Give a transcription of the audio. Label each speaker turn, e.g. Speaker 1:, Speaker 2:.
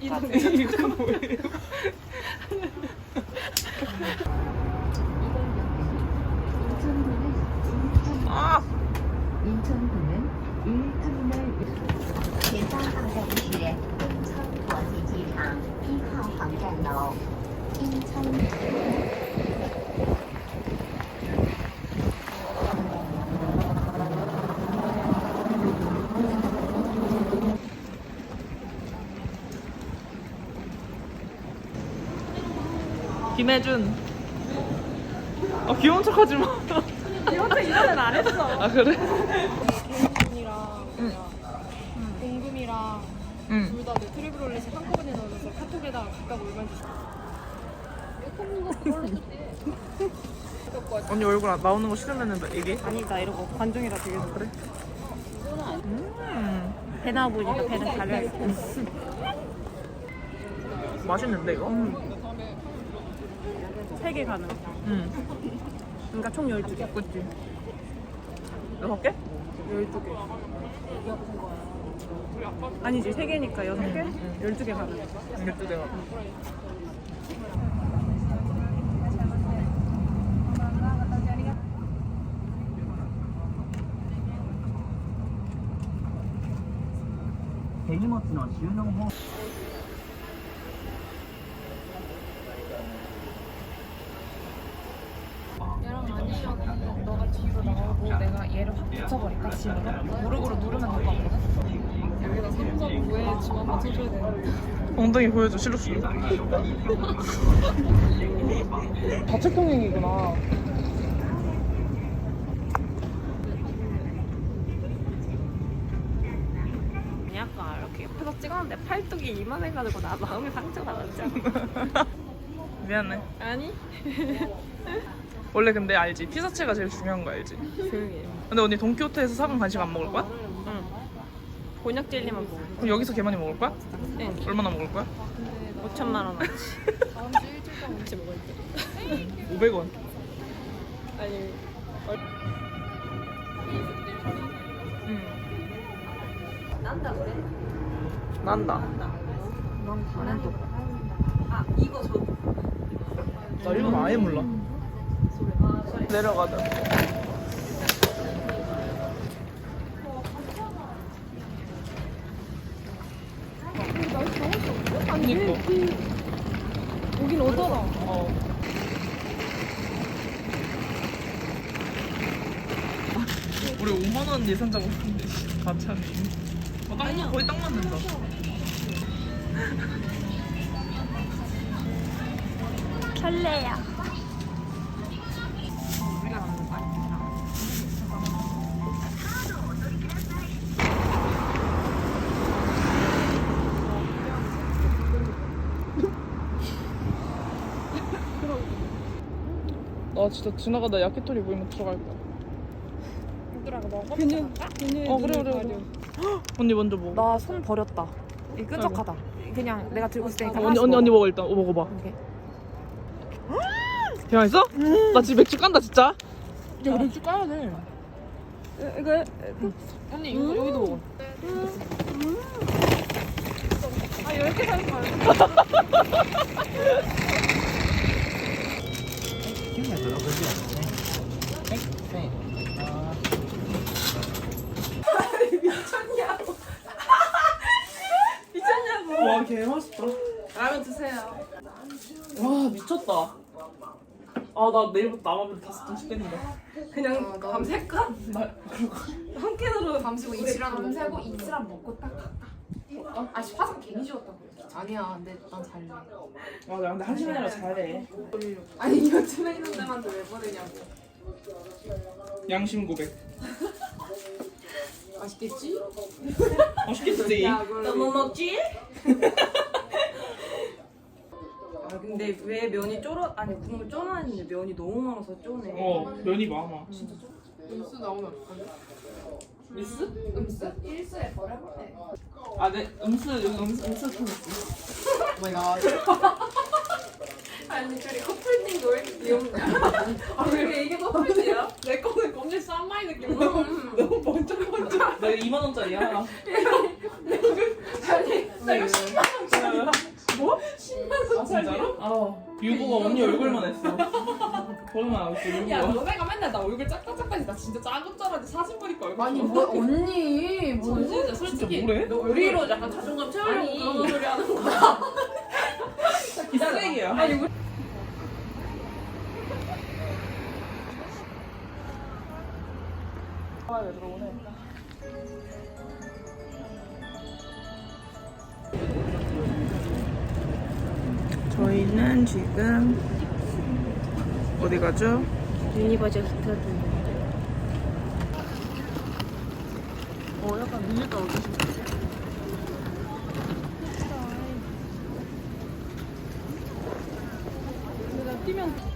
Speaker 1: 이건 뭐예요?
Speaker 2: 인천구는 1터미널 제사항장시에 홍천 버스지상 1호 광장로 인천
Speaker 1: 김혜준. 아 귀여운 척하지 마.
Speaker 3: 귀여운 이전엔 안 했어.
Speaker 1: 아 그래?
Speaker 3: 이랑 공금이랑
Speaker 1: 응.
Speaker 3: 둘다 내 트리블롤렛을 한꺼번에 넣어서 카톡에다가 각각 올만 줬어.
Speaker 1: 언니 얼굴 안- 나오는 거 싫으면 얘기해.
Speaker 3: 아니다 이러고 관종이라 되게 그래.
Speaker 1: 음.
Speaker 3: 배나 보니까 배는 가려야겠다.
Speaker 1: 맛있는데 이거?
Speaker 3: 세개 가능.
Speaker 1: 응.
Speaker 3: 그러니까 총 12개.
Speaker 1: 그치. 여섯 개?
Speaker 3: 12개. 아니지, 3개니까 6개? 12개 가능.
Speaker 1: 또 내가.
Speaker 4: 얘랑 아니면 너가 뒤로 나오고 내가 얘를 확 짐으로? 무릎으로 누르면 될 것 같거든?
Speaker 3: 여기다 삼성부에 줌 한번 쳐줘야 되는데.
Speaker 1: 엉덩이 보여줘 실룩실룩. 자책형행이구나.
Speaker 3: 약간 이렇게 옆에서 찍었는데 팔뚝이 이만해가지고 나 마음이 상처받았지 않아?
Speaker 1: 미안해.
Speaker 3: 아니?
Speaker 1: 원래 근데 알지? 피사체가 제일 중요한 거 알지?
Speaker 3: 조용히 해.
Speaker 1: 근데 언니 돈키호테에서 사간 간식 안 먹을 거야?
Speaker 3: 응. 곤약 젤리만 먹어.
Speaker 1: 그럼 여기서 개 많이 먹을 거야?
Speaker 3: 응.
Speaker 1: 얼마나 먹을 거야?
Speaker 3: 5천만 원어치. 같이 먹을 때.
Speaker 1: 500원.
Speaker 3: 아니,
Speaker 1: 응.
Speaker 3: 난다 그래?
Speaker 1: 난다.
Speaker 3: 넌 다른 또. 아, 이거 저.
Speaker 1: 나 일본 아예 몰라. 내려가자.
Speaker 3: 오긴 오더라.
Speaker 1: 어. 우리 5만 원 예산 잡았는데 가차네. 어, 딱 맞- 거의 딱 맞는다.
Speaker 3: 설레야.
Speaker 1: 나 진짜 지나가다 야키토리 보이면 들어갈 거야.
Speaker 3: 얘들아가 먹어? 그냥, 그냥.
Speaker 1: 어 그래 그래 그래. 언니 먼저 먹어.
Speaker 3: 나 손 버렸다. 이 끈적하다. 그냥 내가 들고 있을 테니까.
Speaker 1: 언니
Speaker 3: 하나씩
Speaker 1: 언니 언니
Speaker 3: 먹어.
Speaker 1: 먹어 일단. 어, 먹어봐.
Speaker 3: 오케이.
Speaker 1: 대박있어? 나 지금 맥주 깐다 진짜.
Speaker 3: 야, 맥주 까야 돼. 이거, 언니, 이거 여기도 먹어. 아, 10개 사는 거알
Speaker 1: 개 맛있다.
Speaker 3: 라면 드세요.
Speaker 1: 와, 미쳤다. 아, 나 내일부터 남아면 다섯 번 찍겠는데.
Speaker 3: 그냥 밤새까?
Speaker 1: 나,
Speaker 3: 한 캔으로
Speaker 4: 밤새고 이치랑 밤새고 이치랑 먹고 딱 갈까? 어? 아 씨, 화장 괜히 지웠다고 아니야 근데 난 잘래
Speaker 1: 아, 나 근데 한 시간이라 잘해.
Speaker 4: 아니 요즘에 있는 데만 왜 버리냐고
Speaker 1: 양심 고백.
Speaker 4: 맛있겠지?
Speaker 1: 맛있겠지?
Speaker 3: 너무 먹지? 아 근데 왜 면이 쫄아 아니 국물 쫄아있는데 면이 너무 많아서 쪼네.
Speaker 1: 어, 면이 많아.
Speaker 4: 음수 나오면 어떡하지?
Speaker 1: 미스?
Speaker 4: 음수 일수에 버려버려
Speaker 1: 아, 네, 음수, 여기 음수, 음수 켜놨어.
Speaker 4: 오마이갓 아니 저리 커플팅도 왜 이렇게 귀엽냐 아왜 이게 커플팅이야?
Speaker 3: 내 거는 겁내 쌈마이 느낌.
Speaker 1: 너무 번쩍번쩍. 나 이거 2만 원짜리야.
Speaker 3: 아니 나 이거 10만 원
Speaker 1: 뭐?
Speaker 3: 10만
Speaker 1: 아 진짜로? 아 유부가 언니 얼굴만 했어. 거짓말 안 했어
Speaker 3: 야
Speaker 1: 유부가.
Speaker 3: 너네가 맨날 나 얼굴 작다 작다지 나 진짜 작은 줄 알았는데 사진 보니까 얼굴
Speaker 4: 아니. 뭐 언니 뭐
Speaker 3: 진짜 솔직히
Speaker 1: 뭐래?
Speaker 3: 너 우리로 약간 자존감 채우려고
Speaker 4: 아니.
Speaker 3: 그런 소리 하는 거야
Speaker 1: 쓰레기야.
Speaker 3: 아니 우리
Speaker 1: 저희는 지금 어디 가죠?
Speaker 5: 유니버셜 스타드. 어, 약간 오고 싶어.
Speaker 1: 아,